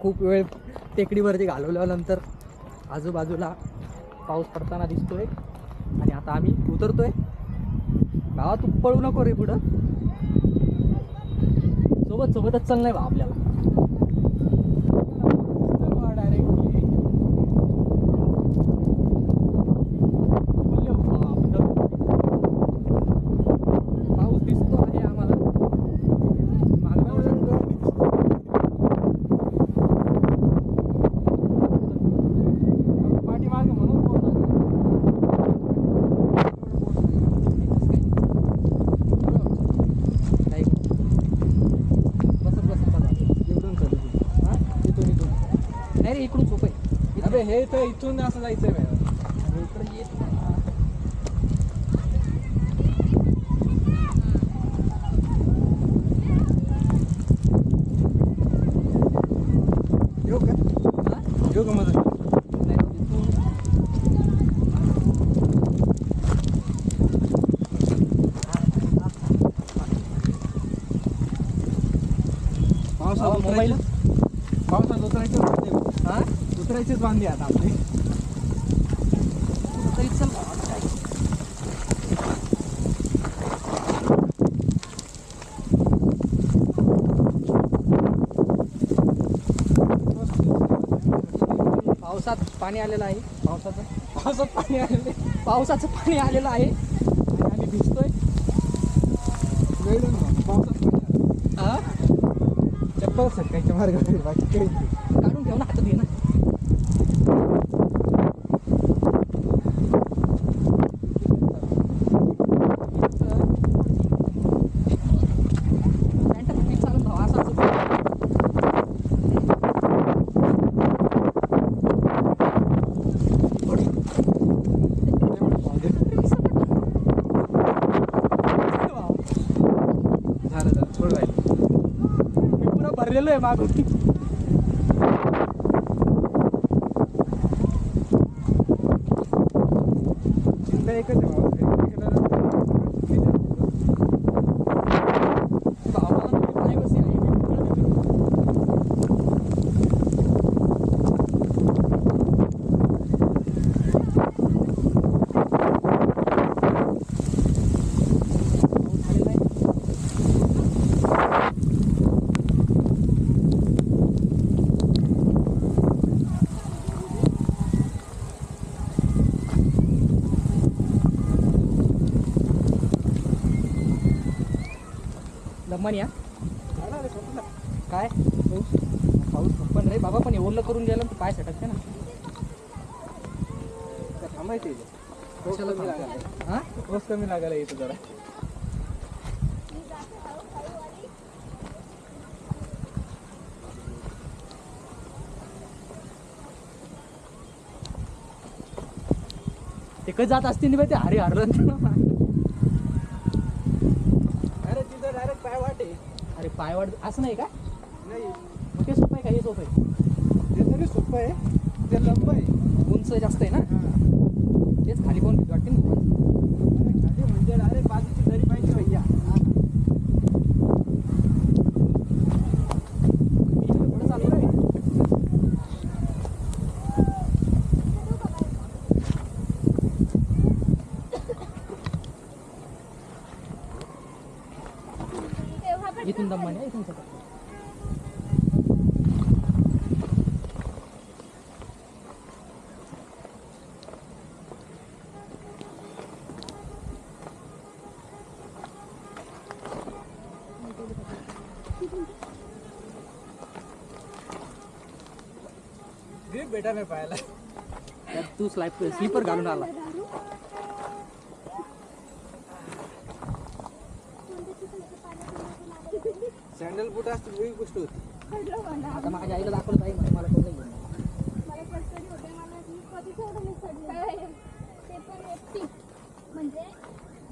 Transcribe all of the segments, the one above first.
खूप वेळ टेकडीवरती घालवल्यानंतर आजूबाजूला पाऊस पडताना दिसतोय. आणि आता आम्ही उतरतोय. भावा तू पळू नको रे पुढं. सोबत सोबतच चाललंय बा आपल्याला पाऊस दिसतो आहे आम्हाला मागं पाठीमागे म्हणून बोलतात. नाही बसत बसत बघा इकडून चालू आहे. हा? इथून इथून नाही रे इकडून सोपं अबे हे तर इथून असं जायचंय मॅडम इकडे येत नाही. येऊ का? हा? येऊ का मदत नाही, इथून- पावसात उतरायचं पावसात उतरायचं? हा? उतरायचेच बांधले आता आपले. आता पावसात पाणी आलेलं आहे. पावसाचं? पावसात पाणी आलेले पावसाचं पाणी आलेलं आहे. आणि आम्ही भिजतोय. वेळ पावसात पाणी आलं. हा चप्पल सटकायच्या मार्गावर बाकी काही. काढून ठेव ना हातात घे ना पॅन्ट फुटी चालून भावा असं असं झालं झालं थोडं राहिलं मी पुरा भरलेलं आहे मागून. एकच आहे बाबा इकडं- भावाला तुम्ही privacy आहे, मी पुढं देतो. पाऊस आलेला आहे. दम्मानी या. काय? पाऊस पण रे बाबा पण ओरलं करून गेलं तर पाय सटकते ना. थांबायचं. हा? पाऊस कमी लागायला इथं जरा. ते जात असतील बा ते हरे हरलं अरे तिथं डायरेक्ट पाय वाटे अरे पायवाड असं नाही का? नाही. मग ते सोपं आहे का? हे सोपं आहे. ते तरी सोपं आहे. ते लंब आहे. उंच जास्त आहे ना. तेच खाली कोण भीती वाटते ना अरे खाली म्हणजे डायरेक्ट बाजूची दरी पाहिजे भैया पुढे चालू आहे इथून ग्रीप भेटा नाही पाहायला. तू स्लाईप स्लीपर घालून आला. सँडल बुट असतील वेगळी गोष्ट होती. आता माझ्या आईला दाखवलं आहे मला कोण नाही घेऊन. म्हणजे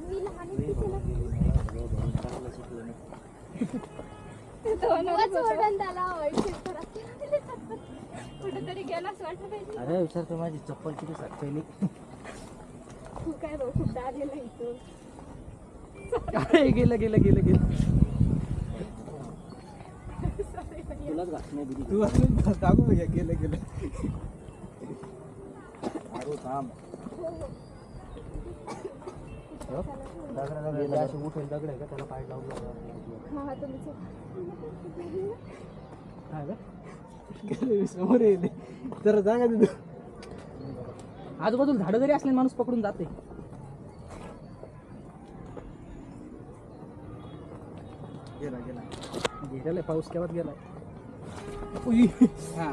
मी लहान कुठेतरी गेलाच वाटत पाहिजे अरे विचारतो माझी चप्पल किती साठवली तू काय भाऊ कुठं आलेला इथं अरे गेलं गेलं गेलं गेलं. तुलाच घातलं तू अजून सांगू भैया गेलं गेलं अरे थांब. उठून दगड आहे का? त्याला पाय लावून हा हा तुम्ही गेलं समोर जागा तिथं. आजूबाजूला झाडं जरी असले माणूस पकडून जाते गेला गेला. गेलेला पाऊस केव्हाच गेलाय? उई. हा.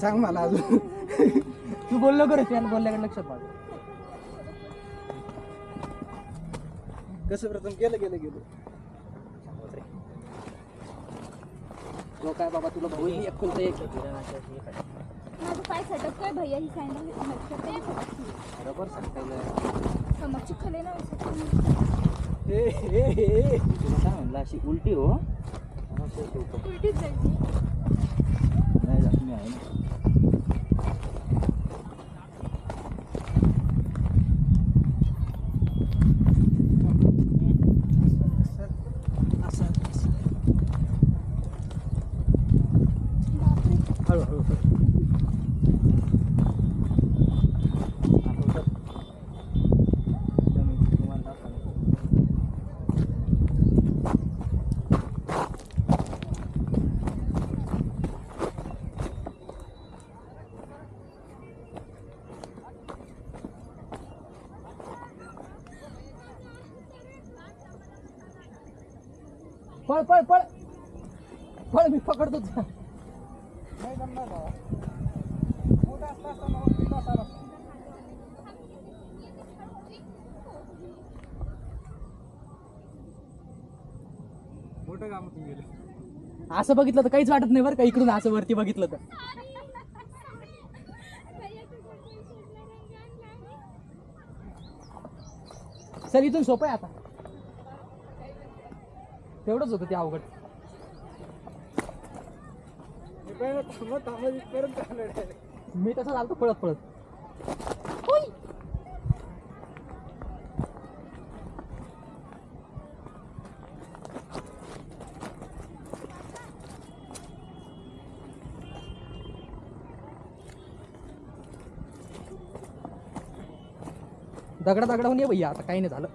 सांग मला अजून. तू बोललो करे त्यानं बोलल्याकडे लक्षात पाहिजे कसं प्रथम गेलं गेलं गेलं तो काय बाबा तुला भाऊ एक कुलता एक माझं पाय सटकतोय भैया ही हटकते बरोबर सांगता समोर चिखल आहे ना ए, ए, ए. तुला काय म्हणलं अशी उलटी हो? उलटीच जायची नाही जखमी आहे ना असं, असं, असं. बापरे हळू हळू हळू. आता उतर. जमीन तुम्हाला दाखवतो. पळ पळ पळ पळ मी पकडतो तुला. नाही जमणार बाबा. मोठा असला असता ना, मग गेला असता रस्ता. मोठं काम होतं गेलं असं बघितलं तर काहीच वाटत नाही बरं का इकडून असं वरती बघितलं तर सर इथून सोपं आहे आता तेवढंच होतं ते अवघड. मी तसं चालतो पळत पळत. दगडा होऊन ये भैया आता काही नाही झालं.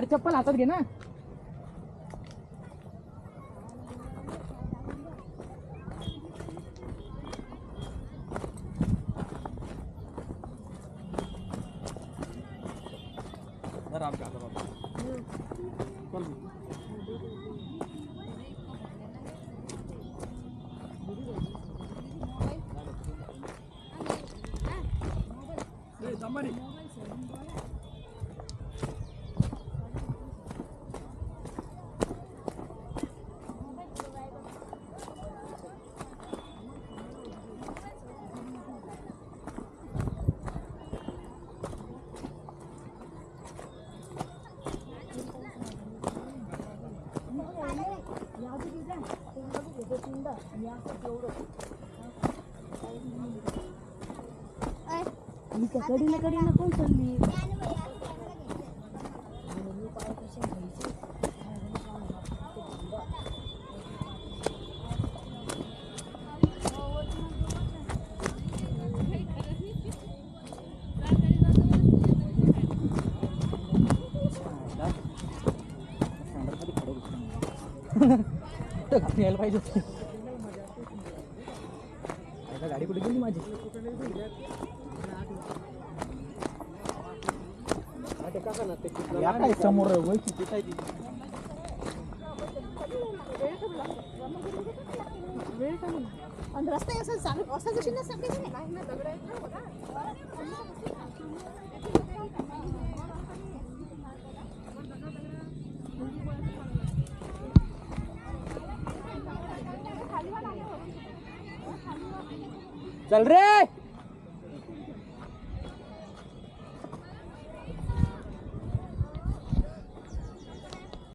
अरे चप्पल हातात घे ना। जरा मी. ए, somebody. कडीला कडीला कोण चालली कुठं पाहिजे होते आता गाडी कुठे गेली माझी या काय समोर वयची आणि रस्ता असं चालू असं जशी ना सगळे चल रे.